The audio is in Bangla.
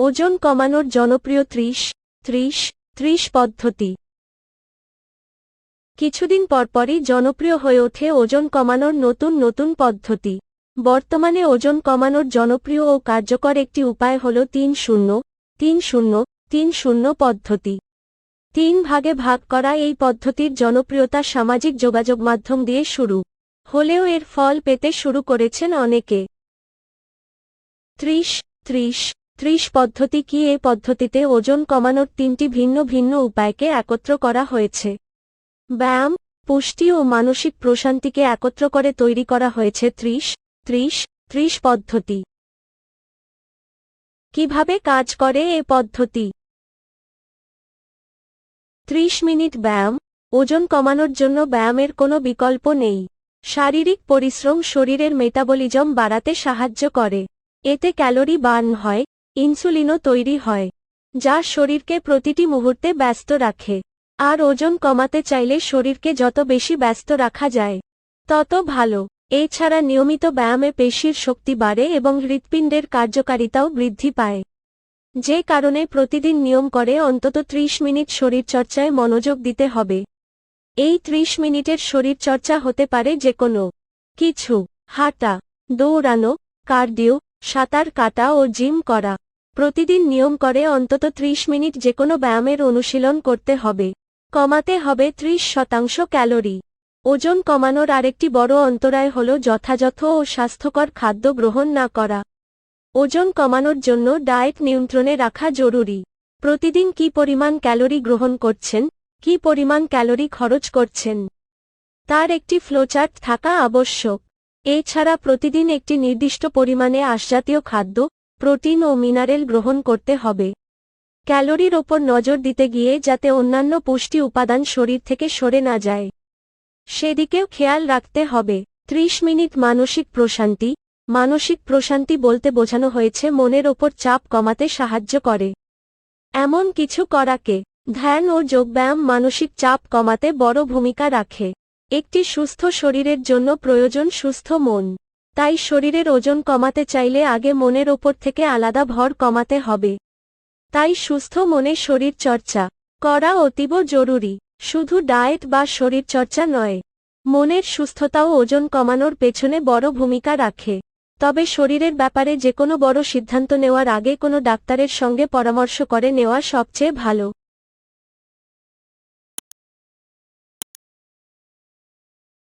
ওজন কমানোর জনপ্রিয় ত্রিশ ত্রিশ ত্রিশ পদ্ধতি। কিছুদিন পরপরই জনপ্রিয় হয়ে ওঠে ওজন কমানোর নতুন নতুন পদ্ধতি। বর্তমানে ওজন কমানোর জনপ্রিয় ও কার্যকর একটি উপায় হল তিন শূন্য তিন শূন্য তিন শূন্য পদ্ধতি। তিন ভাগে ভাগ করা এই পদ্ধতির জনপ্রিয়তা সামাজিক যোগাযোগ মাধ্যম দিয়ে শুরু। হলেও এর ফল পেতে শুরু করেছেন অনেকে। ত্রিশ ত্রিশ ত্রিশ পদ্ধতি কি এ পদ্ধতিতে ওজন কমানোর তিনটি ভিন্ন ভিন্ন উপায়কে একত্র করা হয়েছে? ব্যায়াম, পুষ্টি ও মানসিক প্রশান্তিকে একত্র করে তৈরি করা হয়েছে ত্রিশ ত্রিশ ত্রিশ পদ্ধতি। কীভাবে কাজ করে এ পদ্ধতি? ত্রিশ মিনিট ব্যায়াম, ওজন কমানোর জন্য ব্যায়ামের কোনো বিকল্প নেই। শারীরিক পরিশ্রম শরীরের মেটাবলিজম বাড়াতে সাহায্য করে। এতে ক্যালোরি বার্ন হয় ইনসুলিনও তৈরি হয়, যা শরীরকে প্রতিটি মুহূর্তে ব্যস্ত রাখে। আর ওজন কমাতে চাইলে শরীরকে যত বেশি ব্যস্ত রাখা যায়, তত ভালো। এছাড়া নিয়মিত ব্যায়ামে পেশির শক্তি বাড়ে এবং হৃৎপিণ্ডের কার্যকারিতাও বৃদ্ধি পায়। যে কারণে প্রতিদিন নিয়ম করে অন্তত ত্রিশ মিনিট শরীরচর্চায় মনোযোগ দিতে হবে। এই ত্রিশ মিনিটের শরীরচর্চা হতে পারে যে কোনো কিছু। হাঁটা, দৌড়ানো, কার্ডিও সাঁতার, কাটা ও জিম করা। প্রতিদিন নিয়ম করে অন্তত ত্রিশ মিনিট যে কোনো ব্যায়ামের অনুশীলন করতে হবে। কমাতে হবে ত্রিশ শতাংশ ক্যালোরি। ওজন কমানোর আরেকটি বড় অন্তরায় হল যথাযথ ও স্বাস্থ্যকর খাদ্য গ্রহণ না করা। ওজন কমানোর জন্য ডায়েট নিয়ন্ত্রণে রাখা জরুরি। প্রতিদিন কি পরিমাণ ক্যালোরি গ্রহণ করছেন, কি পরিমাণ ক্যালোরি খরচ করছেন। তার একটি ফ্লোচার্ট থাকা আবশ্যক। এছাড়া প্রতিদিন একটি নির্দিষ্ট পরিমাণে আশজাতীয় খাদ্য, প্রোটিন ও মিনারেল গ্রহণ করতে হবে। ক্যালোরির ওপর নজর দিতে গিয়ে যাতে অন্যান্য পুষ্টি উপাদান শরীর থেকে সরে না যায়। সেদিকেও খেয়াল রাখতে হবে। ত্রিশ মিনিট মানসিক প্রশান্তি। মানসিক প্রশান্তি বলতে বোঝানো হয়েছে মনের ওপর চাপ কমাতে সাহায্য করে। এমন কিছু করাকে ধ্যান ও যোগব্যায়াম মানসিক চাপ কমাতে বড় ভূমিকা রাখে। একটি সুস্থ শরীরের জন্য প্রয়োজন সুস্থ মন। তাই শরীরের ওজন কমাতে চাইলে আগে মনের ওপর থেকে আলাদা ভর কমাতে হবে। তাই সুস্থ মনে শরীর চর্চা করা অতীব জরুরি। শুধু ডায়েট বা শরীরচর্চা নয়, মনের সুস্থতাও ওজন কমানোর পেছনে বড় ভূমিকা রাখে। তবে শরীরের ব্যাপারে যে কোনো বড় সিদ্ধান্ত নেওয়ার আগে কোনো ডাক্তারের সঙ্গে পরামর্শ করে নেওয়া সবচেয়ে ভালো।